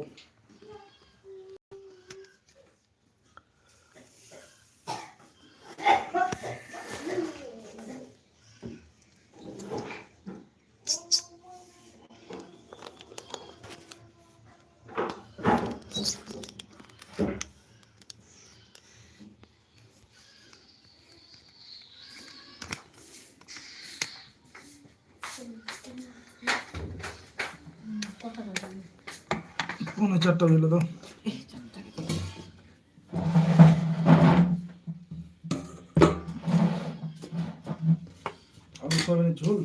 you. পৌনে চারটা below তো আলু সয়াবিনের ঝোল।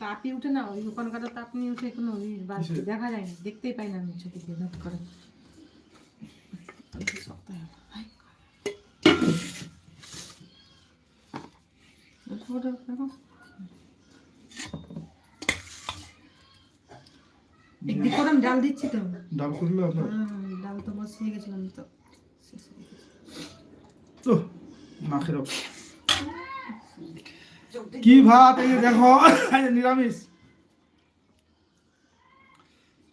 তাপই উঠে না ওই ওখানকার তাপ নিয়ে উঠে কোনো? দেখা যায় না দেখতেই পাই না আমি চোখে করে হাই। ওঠো, ওঠো, দেখো। একদিক করে আমি ডাল দিচ্ছি তো। ডাল করলে আপনার? ডাল তো বসিয়ে গেছিলাম তো। হয়ে। তো কি ভাত? এই দেখো নিরামিষ।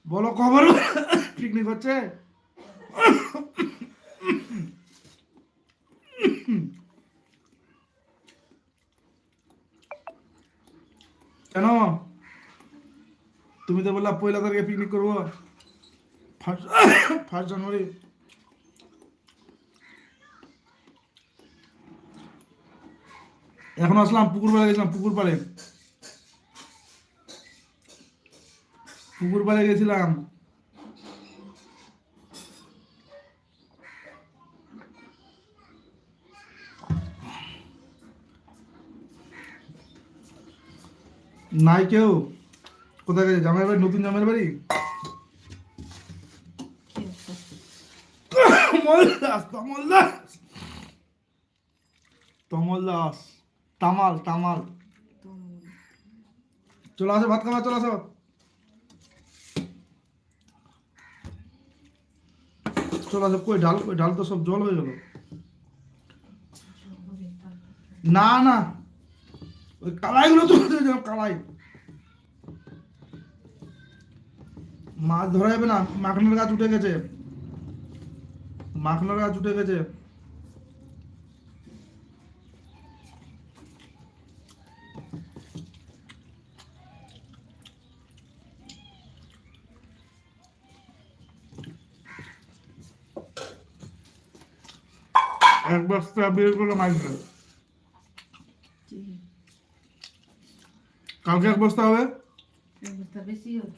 বলো খবর পিকনিক হচ্ছে? কেন? তুমি তো বললা পয়লা তারিখে পিকনিক করব। ফার্স্ট ফার্স্ট জানুয়ারি এখন আসলাম পুকুর পাড়ে, গেছিলাম পুকুর পাড়ে। পুকুর পাড়ে গেছিলাম। নাই কেউ? কোথায় গেছে? জামাই বাড়ি? নতুন জামাই বাড়ি? অবস্থা? তমল দাস তমল দাস তমল। তামাল চলে আসো, ভাত খাওয়া চলে আসো। চলে আসো, কই ডাল কই ডাল তো সব জল হয়ে গেল। না না। ওই কালাইগুলো যাও কালাই। মাছ ধরা যাবে না মাখনের গাছ উঠে গেছে। মাখনের গাছ উঠে গেছে। এক বস্তা বের করে মাছ জি, কালকে এক বস্তা হবে এই অবস্থা বেশি হবে।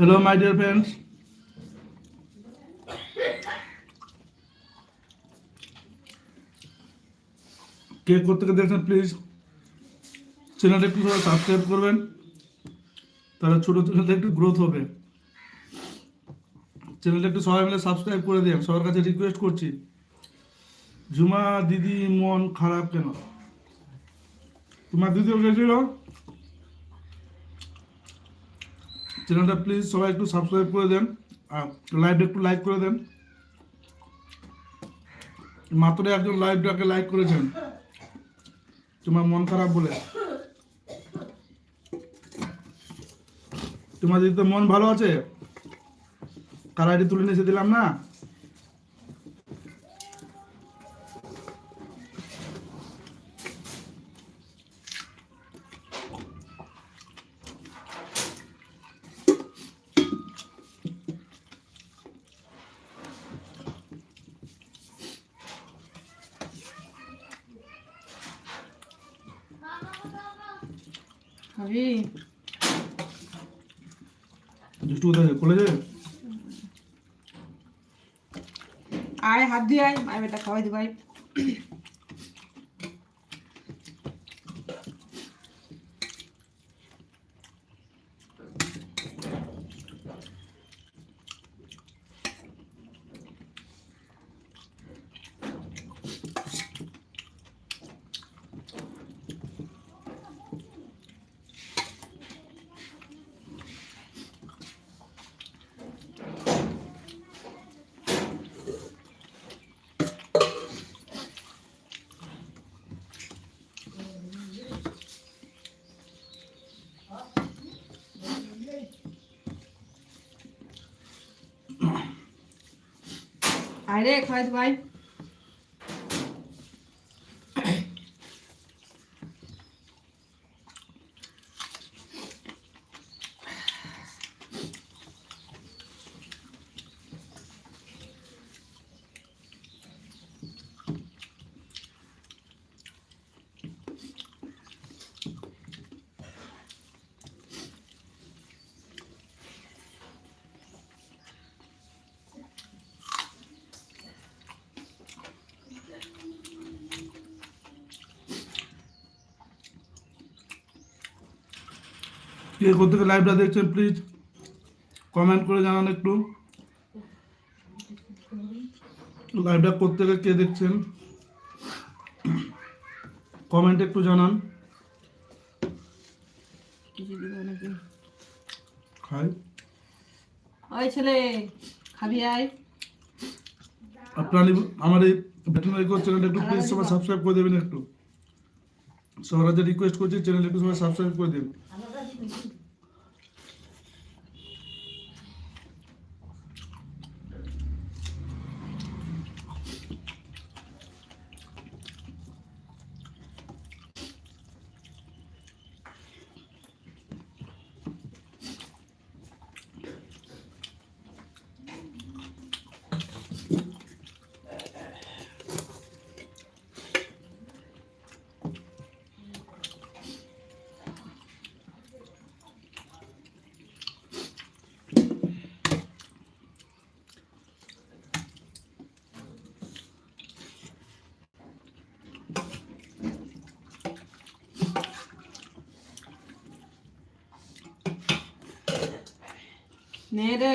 হ্যালো মাই ডিয়ার ফ্রেন্ডস কে করতে দেখছেন প্লিজ চ্যানেলটা একটু সাবস্ক্রাইব করবেন। তাহলে ছোটো চ্যানেলটা একটু গ্রোথ হবে। চ্যানেলটা একটু সবাই মিলে সাবস্ক্রাইব করে দিন। সবার কাছে রিকোয়েস্ট করছি। ঝুমা দিদি মন খারাপ কেন? তোমার দিদিও গেছিল? চ্যানেলটা প্লিজ সবাই একটু সাবস্ক্রাইব করে দেন লাইভটা একটু লাইক করে দেন। মাত্র একজন লাইভটাকে লাইক করেছেন। তোমার মন খারাপ বলে। তোমার তো মন ভালো আছে কার আইডি তুলে নিয়ে দিলাম না? খাবি দুষ্টু কোথায় কলেজে আয় হাত দিয়ে আয় মায়ের বেটা খাওয়াই দিবাই আয় রে খাওয়াই কে কোথেকে লাইভটা দেখছেন প্লিজ কমেন্ট করে জানান একটু। লাইভটা কোথেকে কে দেখছেন? কমেন্ট একটু জানান। কিছু খাই। ওই ছেলে খাবি আয়। আপনার আমার এই ভেটেনারি চ্যানেলটা একটু প্লিজ সবাই সাবস্ক্রাইব করে দেবেন একটু। সবার রিকোয়েস্ট করছি চ্যানেল একটু সবাই সাবস্ক্রাইব করে দেবেন। Thank you. নে রে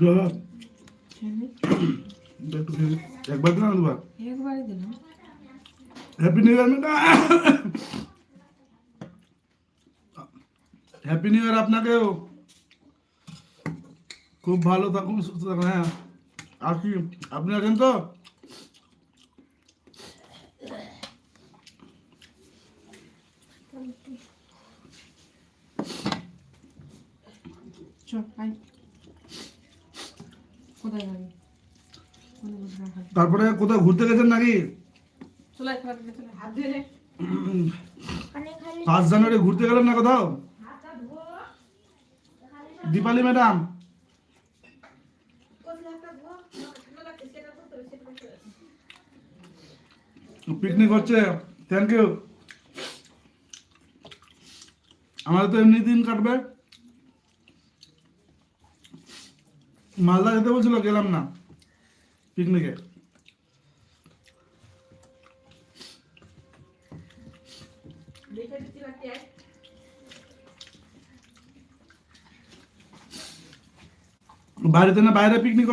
দাদা, ছেলে একটু খেয়ে দিই। একবার দিন না দুবার একবারই দিলাম happy new year madam happy new year আপনাকেও খুব ভালো থাকুন সুস্থ থাকুন হ্যাঁ। আর কি আপনি আছেন তো? চ আয়। কোথায় যাবি? কোনে বসে খাবি তারপরে কোথাও ঘুরতে গেছেন নাকি? চলে খাওয়া দিবে চলে হাত দিয়ে রে পাঁচ জানুয়ারি ঘুরতে গেলেন না কোথাও? দীপালি ম্যাডাম। পিকনিক হচ্ছে থ্যাংক ইউ আমাদের তো এমনি দিন কাটবে। মালদা যেতে বলছিল, গেলাম না পিকনিকে। বাড়িতে না বাইরে পিকনিক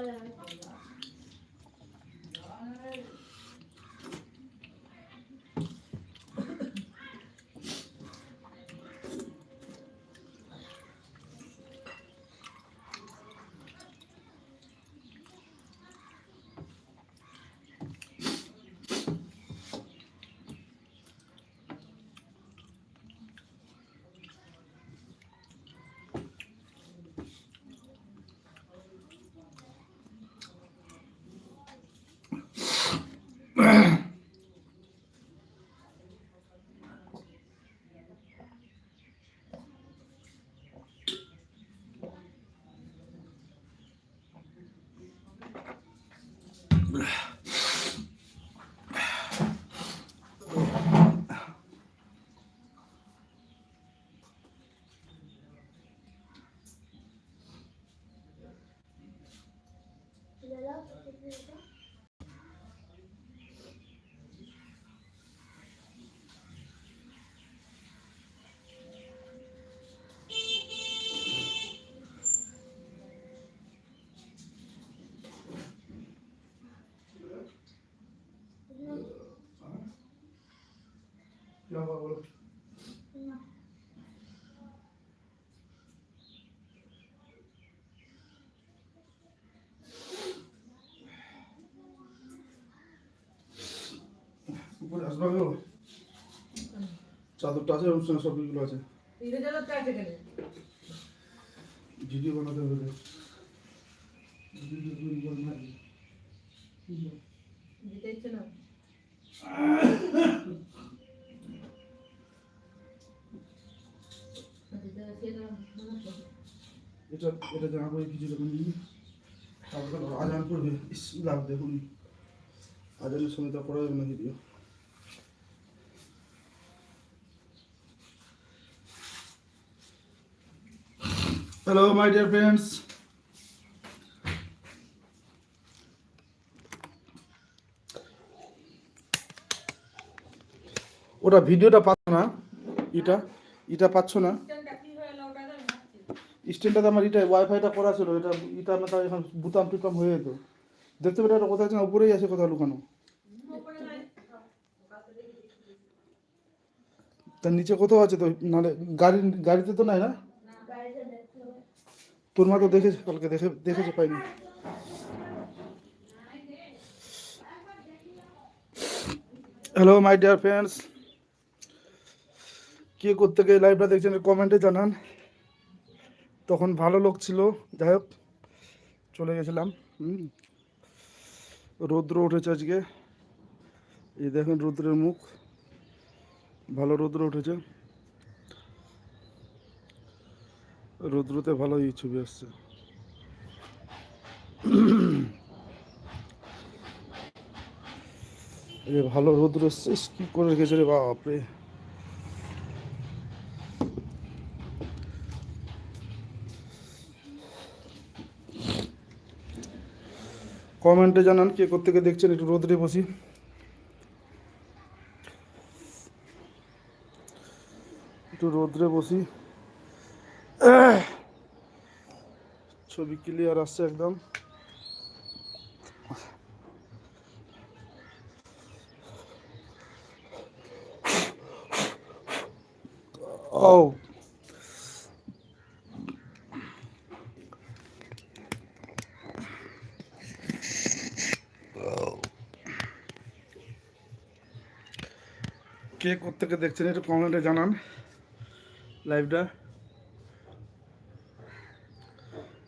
Hola. No, no. চাদরটা আছে। ওর সঙ্গে সবগুলো আছে ভিডিও বানাতে হবে। এটা এটা জামা পরে কিছু নিই তারপরে আজান ইস লাভ দেখুন। আজানের সময় তা করা যাবে না video hello my dear friends ওটা ভিডিওটা পাচ্ছ না? এটা এটা পাচ্ছ না? স্ট্যান্ডটাতে আমার এটা ওয়াইফাইটা করা ছিল এটা এটা আমার এখন বুতাম টুতাম হয়ে যেত। দেখতে পেলে কোথায় আছে না? উপরেই আছে কোথাও লুকানো। তার নিচে কোথাও আছে তো? নাহলে গাড়ি গাড়িতে তো নাই না? তোর মা তো দেখেছে, কালকে দেখে, দেখেছে পাইনি। হ্যালো মাই ডিয়ার ফ্রেন্ডস কে গিয়ে লাইভটা দেখছেন কমেন্টে জানান। তখন ভালো লোক ছিল, যাই হোক, চলে গেছিলাম। হুম। রৌদ্র উঠেছে আজকে। এই দেখেন রৌদ্রের মুখ। ভালো রৌদ্র উঠেছে। রৌদ্রতে ভালো এই ছবি আসছে। এই ভালো রৌদ্র ইস, কি করে রেখেছে রে বাপরে। কমেন্টে জানান কে কোথেকে দেখছেন একটু রোদ্রে বসি। একটু রোদ্রে বসি। ছবি ক্লিয়ার আসছে একদম। ও কে কোথেকে দেখছেন একটু কমেন্টে জানান। লাইভটা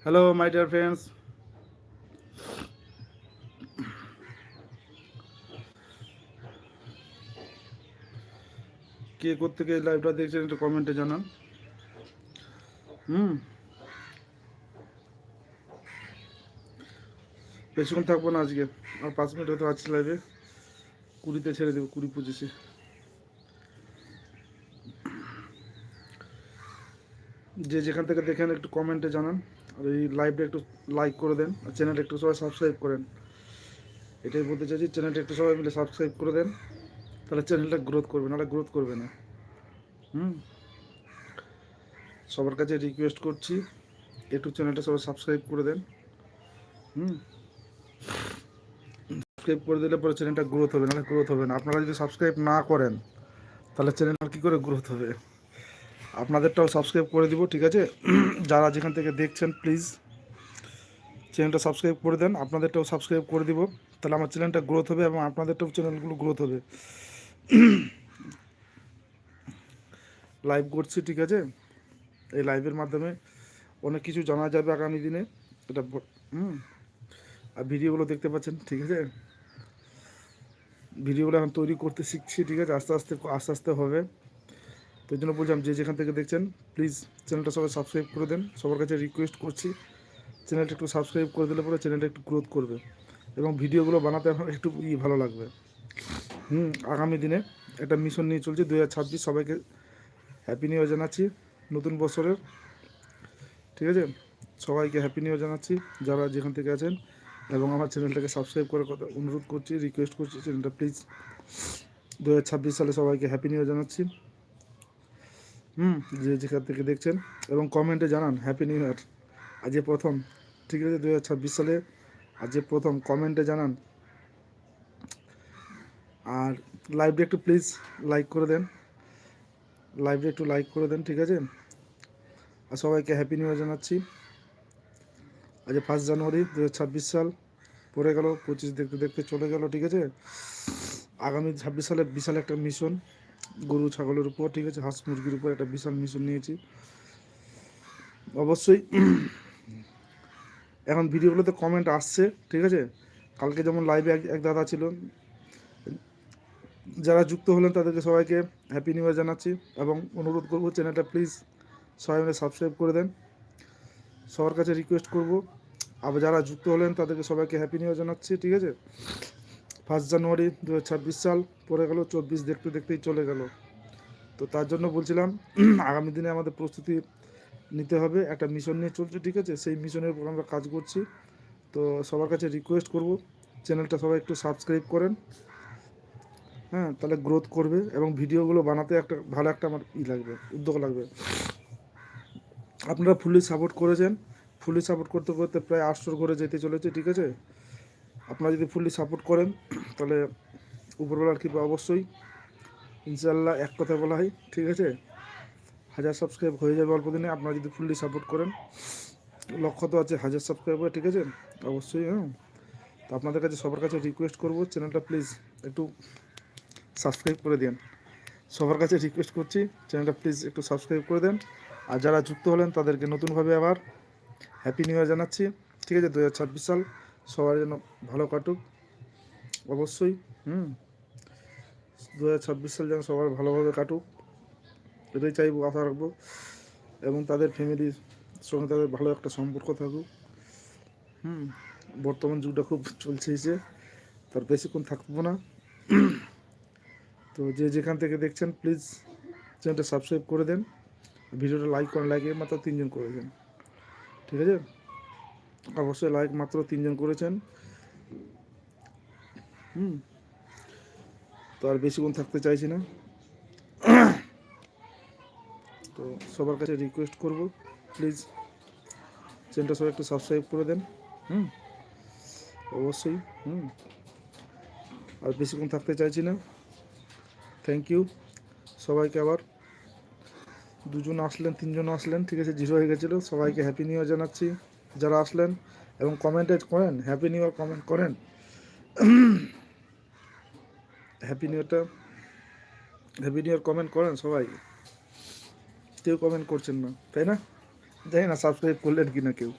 হ্যালো মাই ডিয়ার ফ্রেন্ডস কে কোথেকে লাইভটা দেখছেন একটু কমেন্টে জানান। হুম। বেশিক্ষণ থাকব না আজকে। আর পাঁচ মিনিট হয়তো আছে লাইভে কুড়িতে ছেড়ে দেবো, কুড়ি পঁচিশে। যে যেখান থেকে দেখেন একটু কমেন্টে জানান। আর এই লাইভটা একটু লাইক করে দেন, আর চ্যানেলটা একটু সবাই সাবস্ক্রাইব করেন। এটাই বলতে চাইছি চ্যানেলটা একটু সবাই মিলে সাবস্ক্রাইব করে দেন, তাহলে চ্যানেলটা গ্রোথ করবে, নাহলে গ্রোথ করবে না। হুম? সবার কাছে রিকোয়েস্ট করছি, একটু চ্যানেলটা সবাই সাবস্ক্রাইব করে দেন। হুম? সাবস্ক্রাইব করে দিলে পরে চ্যানেলটা গ্রোথ হবে, নাহলে গ্রোথ হবে না। আপনারা যদি সাবস্ক্রাইব না করেন, তাহলে চ্যানেল কী করে গ্রোথ হবে? আপনাদেরটাও সাবস্ক্রাইব করে দিব, ঠিক আছে? যারা যেখান থেকে দেখছেন প্লিজ চ্যানেলটা সাবস্ক্রাইব করে দেন, আপনাদেরটাও সাবস্ক্রাইব করে দিব। তাহলে আমার চ্যানেলটা গ্রোথ হবে এবং আপনাদেরটাও চ্যানেলগুলো গ্রোথ হবে। লাইভ করছি, ঠিক আছে? এই লাইভের মাধ্যমে অনেক কিছু জানা যাবে আগামী দিনে। এটা হুম। আর ভিডিওগুলো দেখতে পাচ্ছেন, ঠিক আছে? ভিডিওগুলো এখন তৈরি করতে শিখছি, ঠিক আছে? আস্তে আস্তে আস্তে আস্তে হবে। তো জন্য বলছিলাম যে যেখান থেকে দেখছেন প্লিজ চ্যানেলটা সবাই সাবস্ক্রাইব করে দেন। সবার কাছে রিকোয়েস্ট করছি চ্যানেলটা একটু সাবস্ক্রাইব করে দিলে পরে চ্যানেলটা একটু গ্রোথ করবে এবং ভিডিওগুলো বানাতে আমার একটু ই ভালো লাগবে। হুম, আগামী দিনে একটা মিশন নিয়ে চলছে দু হাজার ছাব্বিশ। সবাইকে হ্যাপি নিউ জানাচ্ছি নতুন বছরের। ঠিক আছে? সবাইকে হ্যাপি নিউ জানাচ্ছি যারা যেখান থেকে আছেন এবং আমার চ্যানেলটাকে সাবস্ক্রাইব করে কথা অনুরোধ করছি রিকোয়েস্ট করছি চ্যানেলটা প্লিজ দু হাজার ছাব্বিশ সালে সবাইকে হ্যাপি নিউ জানাচ্ছি। হুম। যে যেখান থেকে দেখছেন এবং কমেন্টে জানান হ্যাপি নিউ ইয়ার আজকে প্রথম, ঠিক আছে? দু হাজার ছাব্বিশ সালে আজকে প্রথম কমেন্টে জানান। আর লাইভটা একটু প্লিজ লাইক করে দেন। লাইভে একটু লাইক করে দেন, ঠিক আছে? আর সবাইকে হ্যাপি নিউ ইয়ার জানাচ্ছি। আজ ফার্স্ট জানুয়ারি দু সাল, পড়ে গেল, পঁচিশ দেখতে দেখতে চলে গেল, ঠিক আছে? আগামী ছাব্বিশ সালে বিশাল একটা মিশন গরু, ছাগলের উপর, ঠিক আছে? হাঁস মুরগির উপর একটা বিশাল মিশন নিয়েছি। অবশ্যই এখন ভিডিওগুলোতে কমেন্ট আসছে, ঠিক আছে? কালকে যেমন লাইভে এক দাদা ছিল, যারা যুক্ত হলেন তাদেরকে সবাইকে হ্যাপি নিউ ইয়ার জানাচ্ছি এবং অনুরোধ করব চ্যানেলটা প্লিজ সবাই মিলে সাবস্ক্রাইব করে দেন। সবার কাছে রিকোয়েস্ট করব, আবার যারা যুক্ত হলেন তাদেরকে সবাইকে হ্যাপি নিউ ইয়ার জানাচ্ছি, ঠিক আছে? ফার্স্ট জানুয়ারি দু সাল পরে গেল, চব্বিশ দেখতে দেখতেই চলে গেল। তো তার জন্য বলছিলাম, আগামী দিনে আমাদের প্রস্তুতি নিতে হবে। একটা মিশন নিয়ে চলছে, ঠিক আছে? সেই মিশনের উপর আমরা কাজ করছি। তো সবার কাছে রিকোয়েস্ট করব চ্যানেলটা সবাই একটু সাবস্ক্রাইব করেন। হ্যাঁ তাহলে গ্রোথ করবে এবং ভিডিওগুলো বানাতে একটা, ভালো একটা আমার ই লাগবে, উদ্যোগ লাগবে। আপনারা ফুলি সাপোর্ট করেছেন। ফুলি সাপোর্ট করতে করতে প্রায় আটশোর করে যেতে চলেছে, ঠিক আছে? আপনারা যদি ফুললি সাপোর্ট করেন, তাহলে উপরবেলার কৃপা অবশ্যই। ইনশাল্লাহ এক কথা বলা হয়, ঠিক আছে? হাজার সাবস্ক্রাইব হয়ে যাবে অল্প দিনে, আপনারা যদি ফুললি সাপোর্ট করেন, লক্ষ্য তো আছে হাজার সাবস্ক্রাইবার ঠিক আছে? অবশ্যই হ্যাঁ। তো আপনাদের কাছে সবার কাছে রিকোয়েস্ট করব চ্যানেলটা প্লিজ একটু সাবস্ক্রাইব করে দেন। সবার কাছে রিকোয়েস্ট করছি চ্যানেলটা প্লিজ একটু সাবস্ক্রাইব করে দেন। আর যারা যুক্ত হলেন, তাদেরকে নতুনভাবে আবার হ্যাপি নিউ ইয়ার জানাচ্ছি, ঠিক আছে? দু হাজার ছাব্বিশ সাল। সবার যেন ভালো কাটুক, অবশ্যই, হুম। দু হাজার ছাব্বিশ সাল যেন সবার ভালোভাবে কাটুক, এটাই চাইব, আশা রাখব। এবং তাদের ফ্যামিলির সঙ্গে তাদের ভালো একটা সম্পর্ক থাকুক, হুম। বর্তমান যুগটা খুব চলছে এসে তার বেশিক্ষণ থাকব না। তো যে যেখান থেকে দেখছেন প্লিজ চ্যানেলটা সাবস্ক্রাইব করে দেন ভিডিওটা লাইক করেন লাইকে মাত্র তিনজন করে দেন। ঠিক আছে? অবশ্যই লাইক মাত্র তিনজন করেছেন। হুম। তো আর বেশিক্ষণ থাকতে চাইছি না। তো সবার কাছে রিকোয়েস্ট করব প্লিজ চ্যানেলটা সবাই একটু সাবস্ক্রাইব করে দেন। হুম। অবশ্যই, হুম। আর বেশিক্ষণ থাকতে চাইছি না। থ্যাংক ইউ সবাইকে আবার দুজন আসলেন, তিনজন আসলেন, ঠিক আছে জিরো হয়ে গেছিল। সবাইকে হ্যাপি নিউ ইয়ার জানাচ্ছি। যারা আসলেন এবং কমেন্টে করেন হ্যাপি নিউ ইয়ার কমেন্ট করেন। হ্যাপি নিউ ইয়ারটা হ্যাপি নিউ ইয়ার কমেন্ট করেন সবাই। কেউ কমেন্ট করছেন না, তাই না? জানি না সাবস্ক্রাইব করলেন কি না কেউ।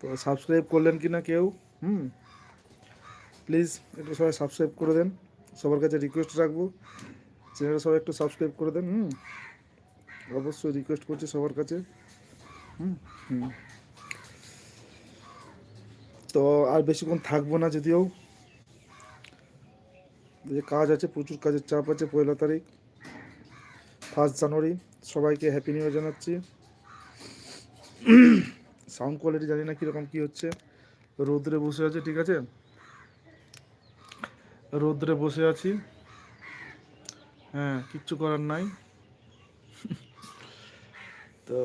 তো সাবস্ক্রাইব করলেন কি না কেউ, হুম। প্লিজ একটু সবাই সাবস্ক্রাইব করে দেন। সবার কাছে রিকোয়েস্ট রাখব। চ্যানেলটা সবাই একটু সাবস্ক্রাইব করে দেন, হুম। অবশ্যই রিকোয়েস্ট করছি সবার কাছে। তো আর বেশিক্ষণ থাকব না যদিও। যে কাজ আছে, প্রচুর কাজের চাপ আছে পয়লা তারিখ ফার্স্ট জানুয়ারি। সবাইকে হ্যাপি নিউ ইয়ার জানাচ্ছি। সাউন্ড কোয়ালিটি জানি না কীরকম কী হচ্ছে। রৌদ্রে বসে আছে, ঠিক আছে? রৌদ্রে বসে আছি। হ্যাঁ কিচ্ছু করার নাই। তো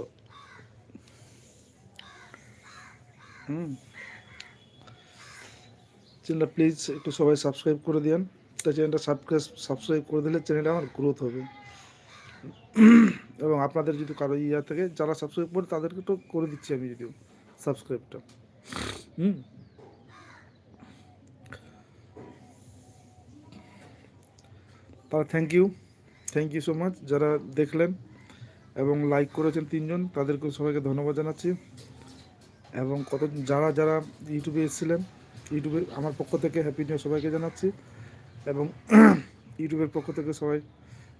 হুম। চ্যানেলটা প্লিজ একটু সবাই সাবস্ক্রাইব করে দিন তা চ্যানেলটা সাবস্ক্রাইব সাবস্ক্রাইব করে দিলে চ্যানেলটা আমার গ্রোথ হবে। এবং আপনাদের যদি কারও ইয়া থাকে, যারা সাবস্ক্রাইব করে, তাদেরকে তো করে দিচ্ছি আমি যদিও সাবস্ক্রাইবটা হুম। তাহলে thank you thank you so much যারা দেখলেন এবং লাইক করেছেন তিনজন তাদেরকে সবাইকে ধন্যবাদ জানাচ্ছি। এবং কত যারা যারা ইউটিউবে এসেছিলেন, ইউটিউবে আমার পক্ষ থেকে হ্যাপি নিউ সবাইকে জানাচ্ছি এবং ইউটিউবের পক্ষ থেকে সবাই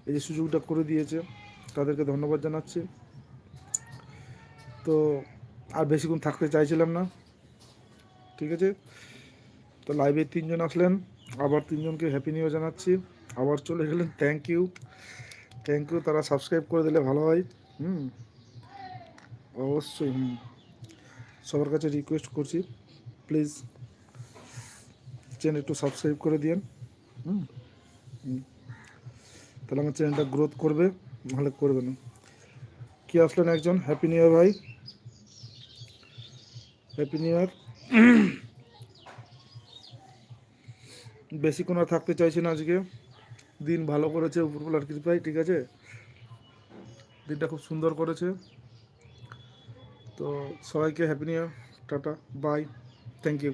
এই যে সুযোগটা করে দিয়েছে, তাদেরকে ধন্যবাদ জানাচ্ছি। তো আর বেশিক্ষণ থাকতে চাইছিলাম না, ঠিক আছে? তো লাইভে তিনজন আসলেন, আবার তিনজনকে হ্যাপি নিউ জানাচ্ছি, আবার চলে গেলেন থ্যাংক ইউ থ্যাংক ইউ তারা সাবস্ক্রাইব করে দিলে ভালো হয়, হুম? অবশ্যই, হুম। সবার কাছে রিকোয়েস্ট করছি প্লিজ চ্যানেল একটু সাবস্ক্রাইব করে দিন হুম। তাহলে আমার চ্যানেলটা গ্রোথ করবে ভালো করবে না। কি আসলেন একজন? হ্যাপি নিউ ইয়ার ভাই। হ্যাপি নিউ ইয়ার বেশিক্ষণ আর থাকতে চাইছি না আজকে। দিন ভালো করেছে উপরবেলার কৃপায়, ঠিক আছে? দিনটা খুব সুন্দর করেছে। তো সবাইকে happy new year tata bye thank you